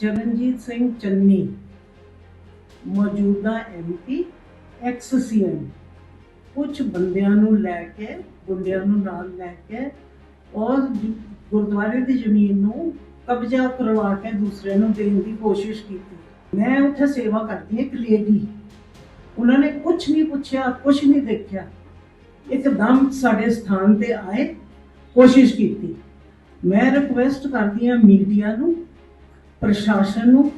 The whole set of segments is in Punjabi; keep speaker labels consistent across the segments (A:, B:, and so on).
A: ਚਰਨਜੀਤ ਸਿੰਘ ਚੰਨੀ, ਮੌਜੂਦਾ ਐਮਪੀ ਐਕਸ ਸੀਐਮ ਕੁਝ ਬੰਦਿਆਂ ਨੂੰ ਲੈ ਕੇ, ਗੁੰਡਿਆਂ ਨੂੰ ਨਾਲ ਲੈ ਕੇ ਔਰ ਗੁਰਦੁਆਰੇ ਦੀ ਜ਼ਮੀਨ ਨੂੰ ਕਬਜ਼ਾ ਕਰਵਾ ਕੇ ਦੂਸਰੇ ਨੂੰ ਦੇਣ ਦੀ ਕੋਸ਼ਿਸ਼ ਕੀਤੀ। ਮੈਂ ਉੱਥੇ ਸੇਵਾ ਕਰਦੀ ਹਾਂ, ਇੱਕ ਲੇਡੀ। ਉਹਨਾਂ ਨੇ ਕੁਝ ਨਹੀਂ ਪੁੱਛਿਆ ਕੁਝ ਨਹੀਂ ਦੇਖਿਆ। ਇੱਕਦਮ ਸਾਡੇ ਸਥਾਨ ਤੇ ਆਏ, ਕੋਸ਼ਿਸ਼ ਕੀਤੀ। ਮੈਂ ਰਿਕੁਐਸਟ ਕਰਦੀ ਹਾਂ ਮੀਡੀਆ ਨੂੰ ਪ੍ਰਸ਼ਾਸਨ ਨੂੰ,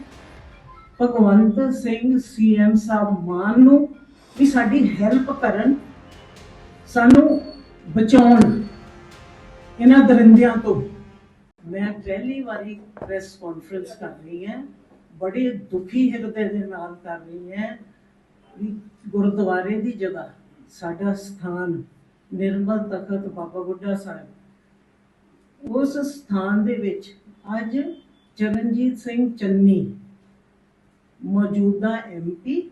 A: ਭਗਵੰਤ ਸਿੰਘ ਸੀਐਮ ਸਾਹਿਬ ਮਾਨ ਨੂੰ ਵੀ ਸਾਡੀ ਹੈਲਪ ਕਰਨ, ਸਾਨੂੰ ਬਚਾਉਣ, ਇਹਨਾਂ ਦਰਿੰਦਿਆਂ ਤੋਂ। ਮੈਂ ਪਹਿਲੀ ਵਾਰੀ ਪ੍ਰੈਸ ਕਾਨਫਰੰਸ ਕਰ ਰਹੀ ਹਾਂ, ਬੜੇ ਦੁਖੀ ਹਿਰਦੇ ਦੇ ਨਾਲ ਕਰ ਰਹੀ ਹੈ ਵੀ ਗੁਰਦੁਆਰੇ ਦੀ ਜਗ੍ਹਾ, ਸਾਡਾ ਸਥਾਨ, ਨਿਰਮਲ ਤਖਤ ਬਾਬਾ ਬੁੱਢਾ ਸਾਹਿਬ, ਉਸ ਸਥਾਨ ਦੇ ਵਿੱਚ ਅੱਜ ਚਰਨਜੀਤ ਸਿੰਘ ਚੰਨੀ, ਮੌਜੂਦਾ ਐਮਪੀ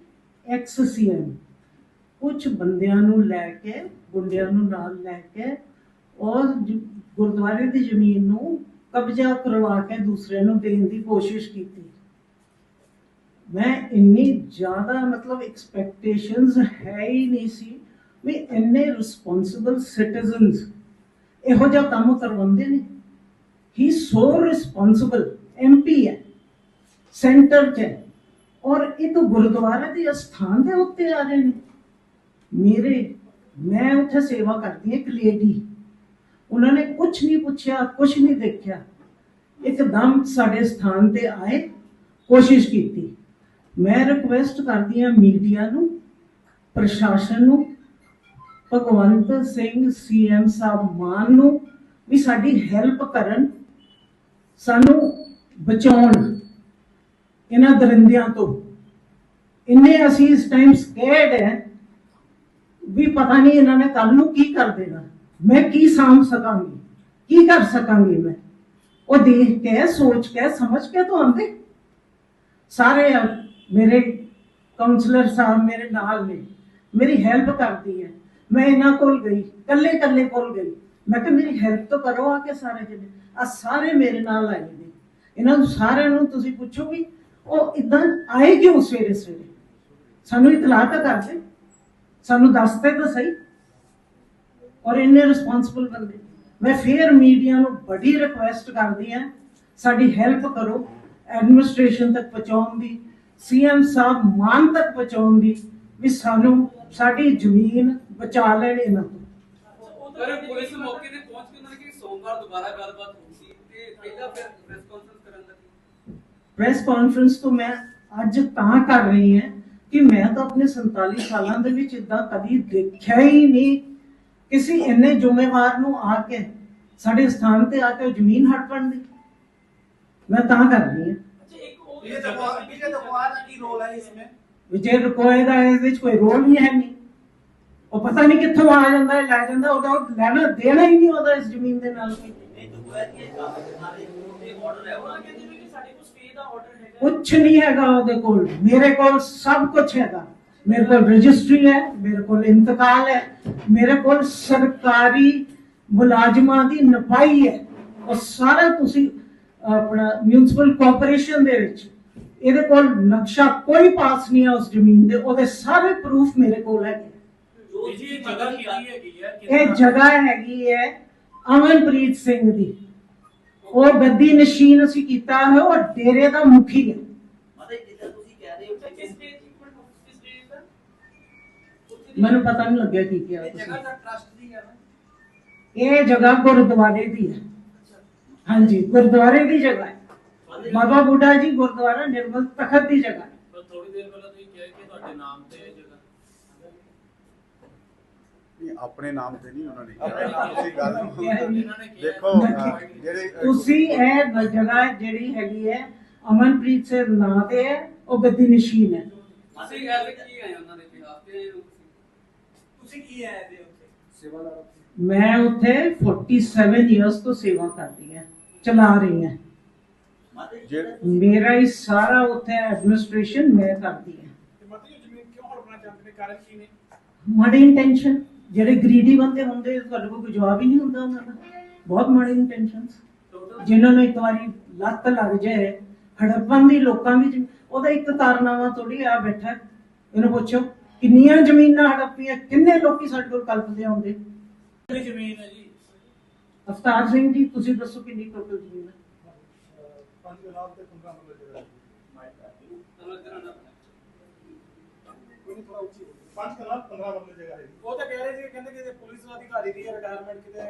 A: ਐਕਸ ਸੀਐਮ ਕੁਝ ਬੰਦਿਆਂ ਨੂੰ ਲੈ ਕੇ, ਗੁੰਡਿਆਂ ਨੂੰ ਨਾਲ ਲੈ ਕੇ ਔਰ ਗੁਰਦੁਆਰੇ ਦੀ ਜ਼ਮੀਨ ਨੂੰ ਕਬਜ਼ਾ ਕਰਵਾ ਕੇ ਦੂਸਰੇ ਨੂੰ ਦੇਣ ਦੀ ਕੋਸ਼ਿਸ਼ ਕੀਤੀ। ਮੈਂ ਇੰਨੀ ਜ਼ਿਆਦਾ ਮਤਲਬ ਐਕਸਪੈਕਟੇਸ਼ਨਸ ਹੈ ਹੀ ਨਹੀਂ ਸੀ ਵੀ ਇੰਨੇ ਰਿਸਪੌਂਸਿਬਲ ਸਿਟੀਜ਼ਨਸ ਇਹੋ ਜਿਹਾ ਕੰਮ ਕਰਵਾਉਂਦੇ ਨੇ। ਹੀ ਸੋ ਰਿਸਪੌਂਸਿਬਲ ਐਮਪੀ ਹੈ ਸੈਂਟਰ 'ਚ ਹੈ। ਔਰ ਇੱਕ ਗੁਰਦੁਆਰੇ ਦੇ ਸਥਾਨ ਦੇ ਉੱਤੇ ਆ ਰਹੇ ਨੇ। ਮੇਰੇ, ਮੈਂ ਉੱਥੇ ਸੇਵਾ ਕਰਦੀ ਹਾਂ, ਇੱਕ ਲੇਡੀ ਉਹਨਾਂ ਨੇ ਕੁਝ ਨਹੀਂ ਪੁੱਛਿਆ ਕੁਝ ਨਹੀਂ ਦੇਖਿਆ। ਇੱਕਦਮ ਸਾਡੇ ਸਥਾਨ ਤੇ ਆਏ, ਕੋਸ਼ਿਸ਼ ਕੀਤੀ। ਮੈਂ ਰਿਕੁਐਸਟ ਕਰਦੀ ਹਾਂ ਮੀਡੀਆ ਨੂੰ, ਪ੍ਰਸ਼ਾਸਨ ਨੂੰ, ਭਗਵੰਤ ਸਿੰਘ ਸੀਐਮ ਸਾਹਿਬ ਮਾਨ ਨੂੰ ਵੀ ਸਾਡੀ ਹੈਲਪ ਕਰਨ। ਸਾਨੂੰ ਬਚਾਉਣ। ਇਹਨਾਂ ਦਰਿੰਦਿਆਂ ਤੋਂ। ਇੰਨੇ ਅਸੀਂ ਇਸ ਟਾਈਮ ਸਕੇਅਰਡ ਹੈ ਵੀ ਪਤਾ ਨਹੀਂ ਇਹਨਾਂ ਨੇ ਕੱਲ ਨੂੰ ਕੀ ਕਰ ਦੇਣਾ। ਮੈਂ ਕੀ ਸਾਂਭ ਸਕਾਂਗੀ? ਕੀ ਕਰ ਸਕਾਂਗੀ ਮੈਂ? ਉਹ ਦੇਖ ਕੇ ਸੋਚ ਕੇ ਸਮਝ ਕੇ ਤੋਂ ਆਂਦੇ ਸਾਰੇ ਆ, ਮੇਰੇ ਕਾਉਂਸਲਰ ਸਾਹਿਬ ਮੇਰੇ ਨਾਲ ਨੇ। ਮੇਰੀ ਹੈਲਪ ਕਰਦੀ ਹੈ। ਮੈਂ ਇਹਨਾਂ ਕੋਲ ਗਈ ਕੱਲੇ ਕੱਲੇ ਕੋਲ ਗਈ। ਮੈਂ ਕਿਹਾ ਮੇਰੀ ਹੈਲਪ ਤਾਂ ਕਰੋ ਆ ਕੇ ਸਾਰੇ ਜਣੇ। ਆ ਸਾਰੇ ਮੇਰੇ ਨਾਲ ਆਏ ਨੇ। ਇਹਨਾਂ ਨੂੰ ਸਾਰਿਆਂ ਨੂੰ ਤੁਸੀਂ ਪੁੱਛੋ ਵੀ ਉਹ ਇਦਾਂ ਆਏ ਕਿਉਂ ਸਵੇਰੇ ਸਵੇਰੇ? ਸਾਨੂੰ ਇਤਲਾਹ ਤਾਂ ਕਰ ਦੇ। ਸਾਨੂੰ ਦੱਸਦੇ ਤਾਂ ਸਹੀ। ਔਰ ਇੰਨੇ ਰਿਸਪੌਂਸਿਬਲ ਬੰਦੇ। ਮੈਂ ਫੇਰ ਮੀਡੀਆ ਨੂੰ ਬੜੀ ਰਿਕੁਐਸਟ ਕਰਦੀ ਹਾਂ, ਸਾਡੀ ਹੈਲਪ ਕਰੋ ਐਡਮਿਨਿਸਟ੍ਰੇਸ਼ਨ ਤੱਕ ਪਹੁੰਚਾਉਣ ਦੀ ਸੀਐਮ ਸਾਹਿਬ ਮਾਨ ਤੱਕ ਪਹੁੰਚਾਉਣ ਦੀ, ਵੀ ਸਾਨੂੰ ਸਾਡੀ ਜ਼ਮੀਨ ਬਚਾ ਲੈਣ ਇਹਨਾਂ ਤੋਂ।
B: ਪਰ ਪੁਲਿਸ ਮੌਕੇ ਤੇ ਪਹੁੰਚ ਕੇ ਉਹਨਾਂ ਨੇ ਕਿ ਸੋਮਵਾਰ ਦੁਬਾਰਾ ਗੱਲਬਾਤ ਹੋਊਗੀ ਤੇ ਪਹਿਲਾਂ ਫਿਰ ਪ੍ਰੈਸ ਕਾਨਫਰੰਸ ਕਰਨ ਲੱਗੀ
A: ਪ੍ਰੈਸ ਕਾਨਫਰੰਸ ਤੋਂ ਮੈਂ ਅੱਜ ਤਾਂ ਕਰ ਰਹੀ ਹਾਂ ਕਿ ਮੈਂ ਤਾਂ ਆਪਣੇ 47 ਸਾਲਾਂ ਦੇ ਵਿੱਚ ਇਦਾਂ ਕਦੀ ਦੇਖਿਆ ਹੀ ਨਹੀਂ। ਕਿਸੇ ਇੰਨੇ ਜ਼ਿੰਮੇਵਾਰ ਨੂੰ ਆ ਕੇ ਸਾਡੇ ਸਥਾਨ ਤੇ ਆ ਕੇ ਜ਼ਮੀਨ ਹੜਪਣ ਦੀ। ਮੈਂ ਤਾਂ ਕਰ ਰਹੀ ਹਾਂ। ਵਿਜੇ ਦਕਵਾਰ ਦਾ ਕੀ ਇਸ ਵਿੱਚ? ਕੋਈ ਰੋਲ ਹੀ ਹੈ ਨਹੀਂ ਉਹ ਪਤਾ ਨਹੀਂ ਕਿੱਥੋਂ ਆ ਜਾਂਦਾ ਹੈ ਲੈ ਜਾਂਦਾ ਉਹਦਾ ਲੈਣਾ ਦੇਣਾ ਹੀ ਨਹੀਂ ਉਹਦਾ ਇਸ ਜ਼ਮੀਨ ਦੇ ਨਾਲ। ਕੋਈ
C: ਨਹੀਂ ਦਕਵਾਰ ਦੀ ਇਹ ਕਾਰਜ ਸਾਰੇ ਦੇ ਆਰਡਰ ਹੈ ਉਹਨਾਂ
A: ਕੁਛ ਨਹੀਂ ਹੈਗਾ ਉਹਦੇ ਕੋਲ। ਮੇਰੇ ਕੋਲ ਸਭ ਕੁਛ ਹੈਗਾ। ਮੇਰੇ ਕੋਲ ਰਜਿਸਟਰੀ ਹੈ ਮੇਰੇ ਕੋਲ ਇੰਤਕਾਲ ਹੈ ਮੇਰੇ ਕੋਲ ਸਰਕਾਰੀ ਮੁਲਾਜ਼ਮਾਂ ਦੀ ਨਪਾਈ ਹੈ। ਉਹ ਸਾਰਾ ਤੁਸੀਂ ਆਪਣਾ ਮਿਊਨਿਸਪਲ ਕਾਰਪੋਰੇਸ਼ਨ ਦੇ ਵਿੱਚ ਇਹਦੇ ਕੋਲ ਨਕਸ਼ਾ ਕੋਈ ਪਾਸ ਨਹੀਂ ਹੈ ਉਸ ਜ਼ਮੀਨ ਦੇ। ਉਹਦੇ ਸਾਰੇ ਪ੍ਰੂਫ ਮੇਰੇ ਕੋਲ ਹੈਗੇ। ਇਹ ਜਗ੍ਹਾ ਹੈਗੀ ਹੈ ਅਮਨਪ੍ਰੀਤ ਸਿੰਘ ਦੀ। ਉਹ ਬੱਦੀ ਨਸ਼ੀਨ ਅਸੀਂ ਕੀਤਾ ਹੈ ਔਰ ਡੇਰੇ ਦਾ ਮੁਖੀ ਹੈ ਮੈਨੂੰ ਪਤਾ ਨਹੀਂ ਲੱਗਿਆ ਕੀ ਕੀ
C: ਇਹ ਜਗ੍ਹਾ
A: ਗੁਰਦੁਆਰੇ ਦੀ ਹੈ ਹਾਂਜੀ ਗੁਰਦੁਆਰੇ ਦੀ ਜਗ੍ਹਾ ਹੈ ਬਾਬਾ ਬੁੱਢਾ ਜੀ ਗੁਰਦੁਆਰਾ ਨਿਰਮਲ ਤਖਤ ਦੀ ਜਗ੍ਹਾ
B: ਥੋੜੀ ਦੇਰ ਪਹਿਲਾਂ ਤੁਸੀਂ ਕਿਹਾ ਕਿ ਤੁਹਾਡੇ ਨਾਮ
D: ਨਹੀਂ ਆਪਣੇ ਨਾਮ ਤੇ ਨਹੀਂ ਉਹਨਾਂ ਨੇ ਕਿਹਾ। ਤੁਸੀਂ ਗੱਲ
B: ਨੇ
D: ਦੇਖੋ ਜਿਹੜੇ
A: ਤੁਸੀਂ ਇਹ ਜਗ੍ਹਾ ਜਿਹੜੀ ਹੈਗੀ ਹੈ ਅਮਨਪ੍ਰੀਤ ਸਿੰਘ ਨਾਂ ਤੇ ਹੈ ਉਹ ਗੱਦੀ ਨਸ਼ੀਨ ਹੈ।
B: ਅਸੀਂ ਗੱਲ ਕੀ ਆਏ ਉਹਨਾਂ ਦੇ ਖਿਲਾਫ? ਤੇ ਆਏ ਹੋ ਤੁਸੀਂ
C: ਤੁਸੀਂ ਕੀ ਆਏ ਦੇ ਉੱਤੇ
B: ਸੇਵਾਦਾਰ
A: ਮੈਂ ਉੱਥੇ 47 ਇਅਰਸ ਤੋਂ ਸੇਵਾ ਕਰਦੀ ਹਾਂ ਚਲਾ ਰਹੀ ਹਾਂ। ਮੇਰਾ ਹੀ ਸਾਰਾ ਉੱਥੇ ਐਡਮਿਨਿਸਟ੍ਰੇਸ਼ਨ ਮੈਂ ਕਰਦੀ ਹਾਂ।
E: ਤੇ ਮਤਲਬ ਜ਼ਮੀਨ ਕਿਉਂ ਹੜਪਣਾ ਚਾਹੁੰਦੇ ਨੇ? ਕਾਰਨ ਕੀ ਨੇ?
A: ਮਾੜੀ ਇੰਟੈਂਸ਼ਨ ਜਿਹੜੇ ਗਰੀਡੀ ਬੰਦੇ ਹੁੰਦੇ ਤੁਹਾਡੇ ਕੋਲ ਕੋਈ ਜਵਾਬ ਹੀ ਨਹੀਂ ਹੁੰਦਾ ਉਹਨਾਂ ਦਾ। ਬਹੁਤ ਮਾੜੀ ਇੰਟੈਂਸ਼ਨਸ ਜਿਨ੍ਹਾਂ ਨੂੰ ਇੱਕ ਵਾਰੀ ਲੱਤ ਲੱਗ ਜਾਏ ਹੜੱਪਣ ਦੀ ਲੋਕਾਂ ਜ਼ਮੀਨ- ਉਹਦਾ ਇੱਕ ਤਾਰਨਾਮਾ ਥੋੜੀ ਆ ਬੈਠਾ। ਇਹਨੂੰ ਪੁੱਛੋ ਕਿੰਨੀਆਂ ਜ਼ਮੀਨਾਂ ਹੜੱਪੀਆਂ ਕਿੰਨੇ ਲੋਕੀ ਸਾਡੇ ਕੋਲ ਕਲਪਦੇ ਆਉਂਦੇ?
E: ਕਿੰਨੀ ਜ਼ਮੀਨ ਹੈ ਜੀ?
A: ਅਵਤਾਰ ਸਿੰਘ ਜੀ ਤੁਸੀਂ ਦੱਸੋ ਕਿੰਨੀ ਟੋਟਲ ਜ਼ਮੀਨ ਹੈ?
D: ਪੰਜ ਕਨਾਲ ਤੇ 15 ਮਰਲੇ
E: ਕੋਈ ਨਹੀਂ ਥੋੜਾ ਉੱਚੀ।
D: ਪੰਜ ਕਨਾਲ 15 ਮਰਲੇ ਜਗ੍ਹਾ ਹੈ
E: ਉਹ ਤਾਂ ਕਹਿ ਰਹੇ ਸੀ ਕਹਿੰਦੇ ਕਿ ਪੁਲਿਸ ਅਧਿਕਾਰੀ ਦੀ ਰਿਟਾਇਰਮੈਂਟ ਕਿਤੇ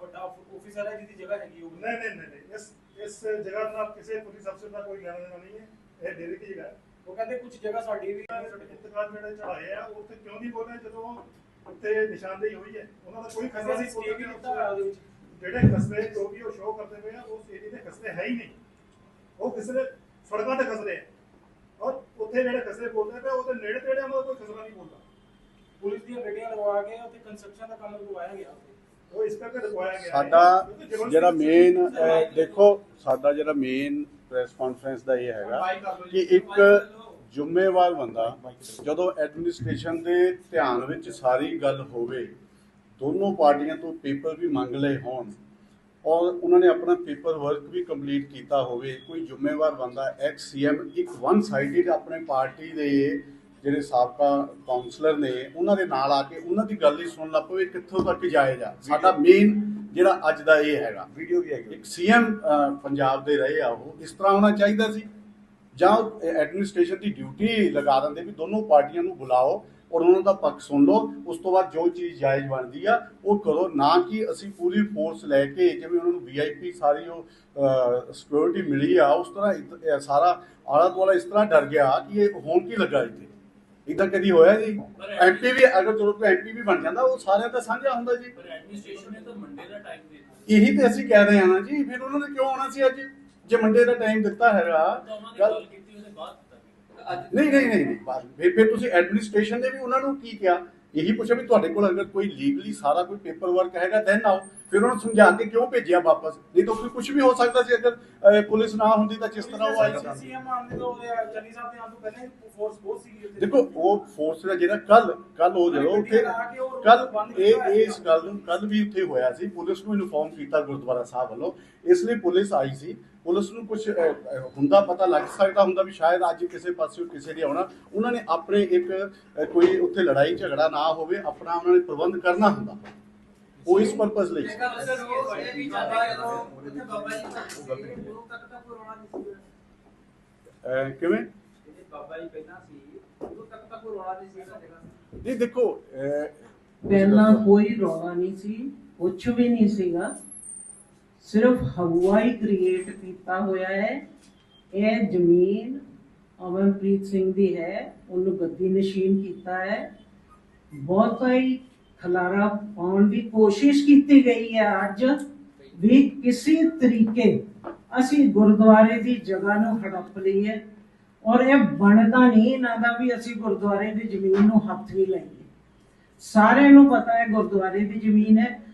E: ਵੱਡਾ ਆਫੀਸਰ ਹੈ ਜਿਹਦੀ ਜਗ੍ਹਾ ਹੈਗੀ ਉਹ
D: ਨਹੀਂ ਨਹੀਂ ਨਹੀਂ। ਇਸ ਇਸ ਜਗ੍ਹਾ ਨਾਲ ਕਿਸੇ ਪੁਲਿਸ ਅਫਸਰ ਦਾ ਕੋਈ ਲੈਣਾ ਦੇਣਾ ਨਹੀਂ ਹੈ। ਇਹ ਡੇਰੇ ਦੀ ਜਗ੍ਹਾ ਹੈ।
E: ਉਹ ਕਹਿੰਦੇ ਕੁਝ ਜਗ੍ਹਾ ਸਾਡੀ ਵੀ
D: ਇੰਤਕਾਲ ਜਿਹੜੇ ਚੜਾਏ ਆ ਉੱਥੇ ਕਿਉਂ ਨਹੀਂ ਬੋਲ ਰਹੇ ਜਦੋਂ ਉੱਤੇ ਨਿਸ਼ਾਨਦੇਹੀ ਹੋਈ ਹੈ? ਉਹਨਾਂ ਦਾ ਕੋਈ ਖਸਰਾ ਨਹੀਂ
E: ਸਟੇ ਵੀ ਦਿੱਤਾ ਹੋਇਆ ਉਹਦੇ ਵਿੱਚ।
D: ਜਿਹੜੇ ਕਸਬੇ ਜੋ ਵੀ ਉਹ ਸ਼ੋਅ ਕਰਦੇ ਪਏ ਆ ਉਸ ਏਰੀਏ ਦੇ ਕਸਬੇ ਹੈ ਹੀ ਨਹੀਂ। ਉਹ ਕਿਸੇ ਸੜਕਾਂ ਤੇ ਖਸਰੇ ਆ। ਉੱਥੇ ਜਿਹੜੇ ਕਸਬੇ ਬੋਲਦੇ ਪਏ ਉਹਦੇ ਨੇੜੇ ਤੇੜੇ ਉਹਨਾਂ ਕੋਈ ਖਸਰਾ ਨਹੀਂ ਬੋਲਦਾ।
E: ਪੁਲਿਸ ਦੀਆਂ ਗੱਡੀਆਂ ਲਗਵਾ ਕੇ ਉੱਥੇ ਕੰਸਟਰਕਸ਼ਨ ਦਾ ਕੰਮ ਕਰਵਾਇਆ ਗਿਆ
D: ਉਹ ਇਸ ਕਰਕੇ ਰਖਵਾਇਆ ਗਿਆ।
F: ਸਾਡਾ ਜਿਹੜਾ ਮੇਨ ਦੇਖੋ ਸਾਡਾ ਜਿਹੜਾ ਮੇਨ ਪ੍ਰੈਸ ਕਾਨਫਰੰਸ ਦਾ ਇਹ ਹੈਗਾ ਕਿ ਇੱਕ ਜ਼ਿੰਮੇਵਾਰ ਬੰਦਾ ਜਦੋਂ ਐਡਮਿਨਿਸਟ੍ਰੇਸ਼ਨ ਦੇ ਧਿਆਨ ਵਿੱਚ ਸਾਰੀ ਗੱਲ ਹੋਵੇ ਦੋਨੋਂ ਪਾਰਟੀਆਂ ਤੋਂ ਪੇਪਰ ਵੀ ਮੰਗ ਲਏ ਹੋਣ ਔਰ ਉਹਨਾਂ ਨੇ ਆਪਣਾ ਪੇਪਰ ਵਰਕ ਵੀ ਕੰਪਲੀਟ ਕੀਤਾ ਹੋਵੇ ਕੋਈ ਜ਼ਿੰਮੇਵਾਰ ਬੰਦਾ ਐਕਸ ਸੀਐਮ ਇੱਕ ਵਨ ਸਾਈਡਡ ਆਪਣੇ ਪਾਰਟੀ ਦੇ ਜਿਹੜੇ ਸਾਬਕਾ ਕਾਉਂਸਲਰ ਨੇ ਉਹਨਾਂ ਦੇ ਨਾਲ ਆ ਕੇ ਉਹਨਾਂ ਦੀ ਗੱਲ ਹੀ ਸੁਣ ਲੱਗ ਪਵੇ ਕਿੱਥੋਂ ਤੱਕ ਜਾਏਜ ਆ ਸਾਡਾ ਮੇਨ ਜਿਹੜਾ ਅੱਜ ਦਾ ਇਹ ਹੈਗਾ। ਵੀਡੀਓ ਵੀ ਹੈਗੀ। ਇੱਕ ਸੀਐਮ ਪੰਜਾਬ ਦੇ ਰਹੇ ਆ ਉਹ ਇਸ ਤਰ੍ਹਾਂ ਹੋਣਾ ਚਾਹੀਦਾ ਸੀ। ਜਾਂ ਐਡਮਿਨਿਸਟ੍ਰੇਸ਼ਨ ਦੀ ਡਿਊਟੀ ਲਗਾ ਦਿੰਦੇ ਵੀ ਦੋਨੋਂ ਪਾਰਟੀਆਂ ਨੂੰ ਬੁਲਾਓ ਔਰ ਉਹਨਾਂ ਦਾ ਪੱਖ ਸੁਣ ਲਓ ਉਸ ਤੋਂ ਬਾਅਦ ਜੋ ਚੀਜ਼ ਜਾਇਜ਼ ਬਣਦੀ ਆ ਉਹ ਕਰੋ। ਨਾ ਕਿ ਅਸੀਂ ਪੂਰੀ ਫੋਰਸ ਲੈ ਕੇ ਜਿਵੇਂ ਉਹਨਾਂ ਨੂੰ ਵੀਆਈਪੀ ਸਾਰੀ ਉਹ ਸਿਕਿਉਰਿਟੀ ਮਿਲੀ ਆ ਉਸ ਤਰ੍ਹਾਂ ਸਾਰਾ ਆਲਾ ਦੁਆਲਾ ਇਸ ਤਰ੍ਹਾਂ ਡਰ ਗਿਆ ਕਿ ਇਹ ਹੋਣ ਕੀ ਲੱਗਾ ਇੱਥੇ? ਇਦਾਂ ਕਦੀ ਹੋਇਆ ਜੀ? ਐਮਪੀ ਵੀ ਅਗਰ ਚਲੋ ਕੋਈ ਐਮਪੀ ਵੀ ਬਣ ਜਾਂਦਾ ਉਹ ਸਾਰਿਆਂ ਦਾ ਸਾਂਝਾ ਹੁੰਦਾ ਜੀ।
C: ਪਰ ਐਡਮਿਨਿਸਟ੍ਰੇਸ਼ਨ ਨੇ ਤਾਂ ਮੰਡੇ ਦਾ ਟਾਈਮ ਦੇ ਦਿੱਤਾ।
F: ਇਹੀ ਤੇ ਅਸੀਂ ਕਹਿ ਰਹੇ ਹਾਂ ਨਾ ਜੀ ਫਿਰ ਉਹਨਾਂ ਨੇ ਕਿਉਂ ਆਉਣਾ ਸੀ ਅੱਜ? ਜੇ ਮੰਡੇ ਦਾ ਟਾਈਮ ਦਿੱਤਾ ਹੈਗਾ ਗੱਲ
C: ਕੀਤੀ ਉਹਦੇ ਬਾਅਦ
F: ਨਹੀਂ ਨਹੀਂ ਨਹੀਂ ਨਹੀਂ ਬਾਤ- ਫਿਰ ਫਿਰ ਤੁਸੀਂ ਐਡਮਿਨਿਸਟ੍ਰੇਸ਼ਨ ਨੇ ਵੀ ਉਹਨਾਂ ਨੂੰ ਕੀ ਕਿਹਾ? ਇਹੀ ਪੁੱਛਿਆ ਵੀ ਤੁਹਾਡੇ ਕੋਲ ਅਗਰ ਕੋਈ ਲੀਗਲੀ ਸਾਰਾ ਕੋਈ ਪੇਪਰ ਵਰਕ ਹੈਗਾ ਦੈਨ ਆਓ। ਫਿਰ ਉਹਨਾਂ ਨੂੰ ਸਮਝਾ ਕੇ ਕਿਉਂ ਭੇਜਿਆ ਵਾਪਸ? ਨਹੀਂ ਤਾਂ ਕੋਈ ਕੁਝ ਵੀ ਹੋ ਸਕਦਾ ਸੀ ਅਗਰ ਪੁਲਿਸ ਨਾ ਹੁੰਦੀ ਤਾਂ ਜਿਸ ਤਰ੍ਹਾਂ ਉਹ ਆਈ ਸੀ
E: ਸੀਐਮ ਆਉਂਦੇ ਤੋਂ ਚੰਨੀ ਸਾਹਿਬ ਦੇ ਆਉਣ ਤੋਂ ਪਹਿਲਾਂ ਫੋਰਸ ਬਹੁਤ ਸੀਗੀ ਉੱਥੇ।
F: ਦੇਖੋ ਉਹ ਫੋਰਸ ਦਾ ਜਿਹੜਾ ਕੱਲ ਕੱਲ ਉਹ ਜਦੋਂ ਉੱਥੇ ਕੱਲ ਇਹ ਇਹ ਇਸ ਗੱਲ ਨੂੰ ਕੱਲ ਵੀ ਉੱਥੇ ਹੋਇਆ ਸੀ। ਪੁਲਿਸ ਨੂੰ ਇਨਫੋਰਮ ਕੀਤਾ ਗੁਰਦੁਆਰਾ ਸਾਹਿਬ ਵੱਲੋਂ। ਇਸ ਲਈ ਪੁਲਿਸ ਆਈ ਸੀ। ਪੁਲਿਸ ਨੂੰ ਕੁਝ ਹੁੰਦਾ ਪਤਾ ਲੱਗ ਸਕਦਾ ਹੁੰਦਾ ਵੀ ਸ਼ਾਇਦ ਅੱਜ ਕਿਸੇ ਪਾਸਿਓਂ ਕਿਸੇ ਨੇ ਆਉਣਾ। ਉਹਨਾਂ ਨੇ ਆਪਣੇ ਇੱਕ ਕੋਈ ਉੱਥੇ ਲੜਾਈ ਝਗੜਾ ਨਾ ਹੋਵੇ ਆਪਣਾ ਉਹਨਾਂ ਨੇ ਪ੍ਰਬੰਧ ਕਰਨਾ ਹੁੰਦਾ। ਉਹ ਇਸ ਪਰਪਸ ਲਈ। ਕਿਵੇਂ?
C: ਜਿਹੜੇ ਬਾਬਾ ਜੀ ਪਹਿਲਾਂ ਸੀ ਗੁਰੂ ਤੱਕ ਤਾਂ ਕੋਈ ਰੋਣਾ ਨਹੀਂ ਸੀ ਇਹਨਾਂ ਜਗ੍ਹਾ
F: ਨਹੀਂ ਦੇਖੋ
A: ਪਹਿਲਾਂ ਕੋਈ ਰੌਲਾ ਨਹੀਂ ਸੀ ਕੁਝ ਵੀ ਨਹੀਂ ਸੀਗਾ। ਸਿਰਫ ਹਵਾ ਹੀ ਕ੍ਰੀਏਟ ਕੀਤਾ ਹੋਇਆ ਹੈ। ਇਹ ਜ਼ਮੀਨ ਅਮਨਪ੍ਰੀਤ ਸਿੰਘ ਦੀ ਹੈ। ਉਹਨੂੰ ਗੱਦੀ ਨਸ਼ੀਨ ਕੀਤਾ ਹੈ। ਬਹੁਤਾ ਹੀ ਖਲਾਰਾ ਪਾਉਣ ਦੀ ਕੋਸ਼ਿਸ਼ ਕੀਤੀ ਗਈ ਹੈ ਅੱਜ। ਵੀ ਕਿਸੇ ਤਰੀਕੇ ਅਸੀਂ ਗੁਰਦੁਆਰੇ ਦੀ ਜਗ੍ਹਾ ਨੂੰ ਹੜੱਪ ਲਈਏ ਔਰ ਇਹ ਬਣਦਾ ਨਹੀਂ ਇਹਨਾਂ ਦਾ ਵੀ ਅਸੀਂ ਗੁਰਦੁਆਰੇ ਦੀ ਜ਼ਮੀਨ ਨੂੰ ਹੱਥ ਵੀ ਲਾਈਏ। ਸਾਰਿਆਂ ਨੂੰ ਪਤਾ ਹੈ ਗੁਰਦੁਆਰੇ ਦੀ ਜ਼ਮੀਨ ਹੈ।